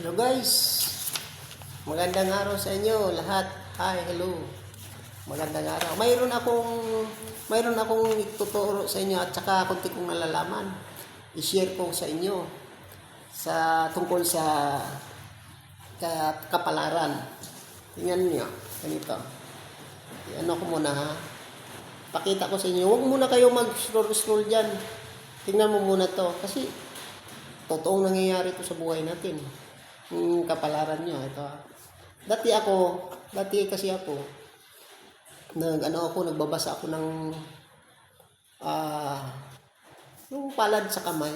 Hello guys. Magandang araw sa inyo lahat. Hi, hello. Magandang araw. Mayroon akong mayroon akong ituturo sa inyo at saka konti kong nalalaman. I-share ko sa inyo sa tungkol sa ka, kapalaran. Tingnan niyo. Ganito. Ano ko muna ha. Pakita ko sa inyo. Huwag muna kayo mag-scroll-scroll dyan. Tingnan mo muna to. Kasi totoong nangyayari to sa buhay natin. Yung kapalaran nyo, ito. ah. Dati ako, dati kasi ako, nag, ano ako, nagbabasa ako ng, ah, yung palad sa kamay.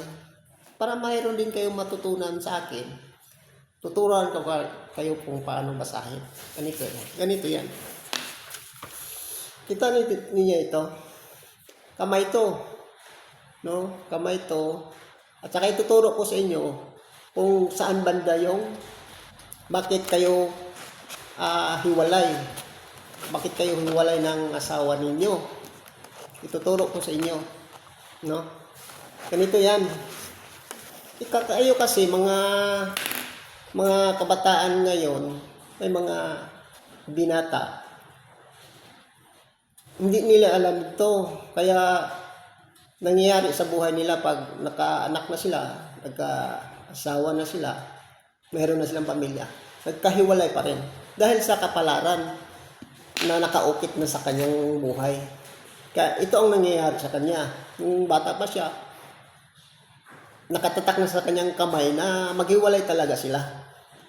Para mayroon din kayong matutunan sa akin. Tuturuan ko ka- kayo kung paano basahin. Ganito yan. Ganito yan. Kita ni- niya ito. Kamay to. No? Kamay to. At saka ituturo ko sa inyo kung saan banda yung bakit kayo ah, hiwalay. Bakit kayo hiwalay ng asawa ninyo. Ituturo ko sa inyo. No? Ganito yan. Ika kayo kasi mga mga kabataan ngayon, may mga binata. Hindi nila alam ito. Kaya nangyayari sa buhay nila pag nakaanak na sila, nagka-asawa na sila, meron na silang pamilya, nagkahiwalay pa rin. Dahil sa kapalaran na nakaukit na sa kanyang buhay. Kaya ito ang nangyayari sa kanya. Nung bata pa siya, nakatatak na sa kanyang kamay na maghiwalay talaga sila.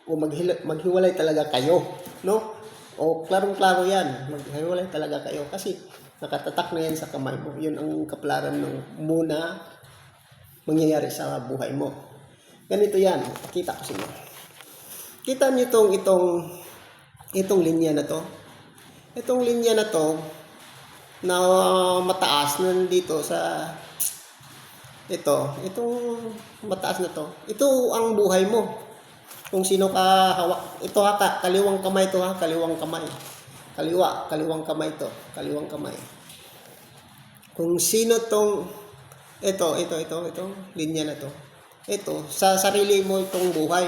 O maghila- maghiwalay talaga kayo. No? O klarong-klaro yan. Maghiwalay talaga kayo. Kasi nakatatak na yan sa kamay mo. Yun ang kaplaran ng muna mangyayari sa buhay mo. Ganito yan. Pakita ko sa. Kita niyo itong, itong, itong linya na to. Itong linya na to, na mataas nandito sa ito, itong mataas na to. Ito ang buhay mo. Kung sino ka hawak. Ito ha, ka, kaliwang kamay to ha, kaliwang kamay. Kaliwa, kaliwang kamay to, kaliwang kamay. Kung sino tong ito, ito, ito, ito, linya na to. Ito, sa sarili mo itong buhay.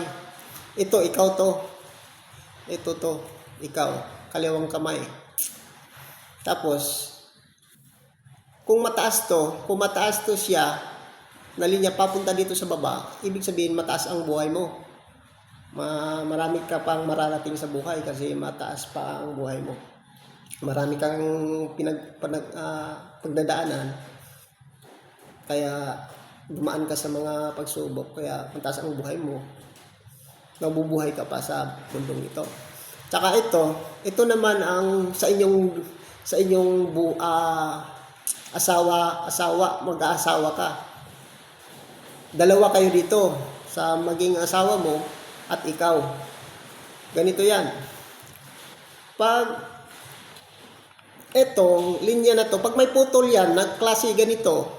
Ito, ikaw to. Ito to, ikaw, kaliwang kamay. Tapos, kung mataas to, kung mataas to siya, na linya papunta dito sa baba, ibig sabihin mataas ang buhay mo. Ma marami ka pang mararating sa buhay kasi mataas pa ang buhay mo. Marami kang pinag, panag, ah, pagdadaanan. Kaya dumaan ka sa mga pagsubok, kaya mataas ang buhay mo. Nabubuhay ka pa sa mundong ito. Tsaka ito, ito naman ang sa inyong sa inyong bu, ah, asawa, asawa, mag-aasawa ka. Dalawa kayo dito sa maging asawa mo at ikaw. Ganito yan. Pag etong linya na to, pag may putol yan, nagklase ganito,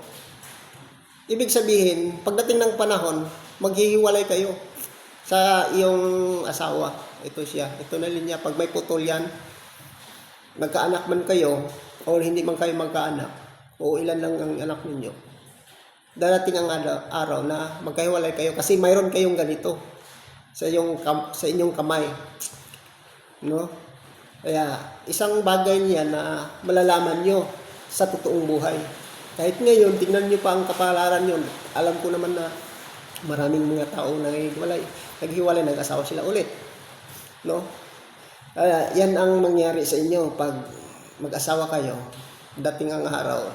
ibig sabihin, pagdating ng panahon, maghihiwalay kayo sa iyong asawa. Ito siya. Ito na linya. Pag may putol yan, nagkaanak man kayo, o hindi man kayo magkaanak, o ilan lang ang anak ninyo, darating ang araw, na magkahiwalay kayo kasi mayroon kayong ganito sa inyong kam- sa inyong kamay. No? Kaya isang bagay niya na malalaman nyo sa totoong buhay. Kahit ngayon, tingnan nyo pa ang kapalaran yun. Alam ko naman na maraming mga tao na naghiwalay, naghiwalay, nag-asawa sila ulit. No? Kaya yan ang mangyari sa inyo pag mag-asawa kayo, dating ang araw,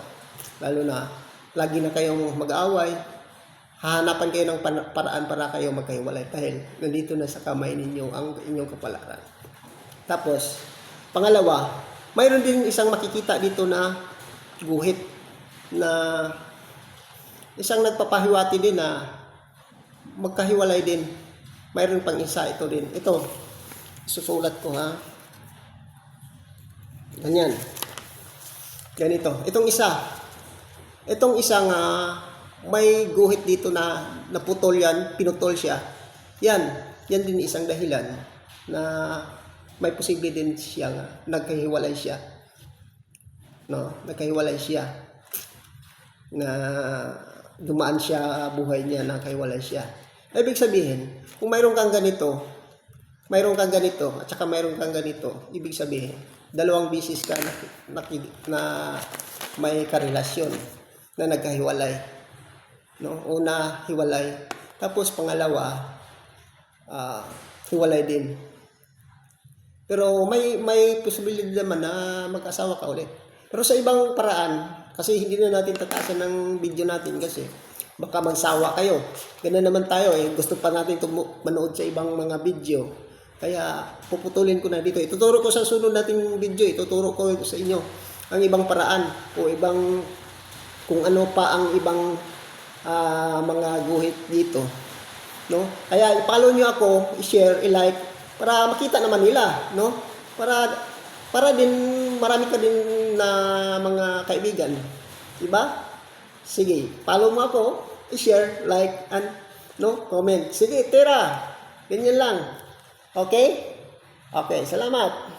lalo na lagi na kayong mag-away, hahanapan kayo ng paraan para kayo magkahiwalay dahil nandito na sa kamay ninyo ang inyong kapalaran. Tapos, pangalawa, mayroon din isang makikita dito na guhit na isang nagpapahiwati din na magkahiwalay din. Mayroon pang isa ito din. Ito, susulat ko ha. Ganyan. Ganito. Itong isa. Itong isang ah, may guhit dito na naputol yan, pinutol siya. Yan. Yan din isang dahilan na may posible din siya nga nagkahiwalay siya. No, nagkahiwalay siya. Na dumaan siya buhay niya nagkahiwalay siya. Ibig sabihin, kung mayroon kang ganito, mayroon kang ganito, at saka mayroon kang ganito, ibig sabihin, dalawang bisis ka na, na, na may karelasyon na nagkahiwalay. No? Una, hiwalay. Tapos pangalawa, ah, hiwalay din. Pero may may posibilidad naman na mag-asawa ka ulit. Pero sa ibang paraan, kasi hindi na natin tataasan ng video natin kasi baka magsawa kayo. Ganun naman tayo eh. Gusto pa natin manood sa ibang mga video. Kaya puputulin ko na dito. Ituturo ko sa sunod nating video. Ituturo ko sa inyo ang ibang paraan o ibang kung ano pa ang ibang ah, mga guhit dito. No? Kaya i-follow nyo ako, i-share, i-like, para makita naman nila, no? Para para din marami ka din na mga kaibigan. Diba? Sige, follow mo ako, i-share, like, and no, comment. Sige, tira. Ganyan lang. Okay? Okay, salamat.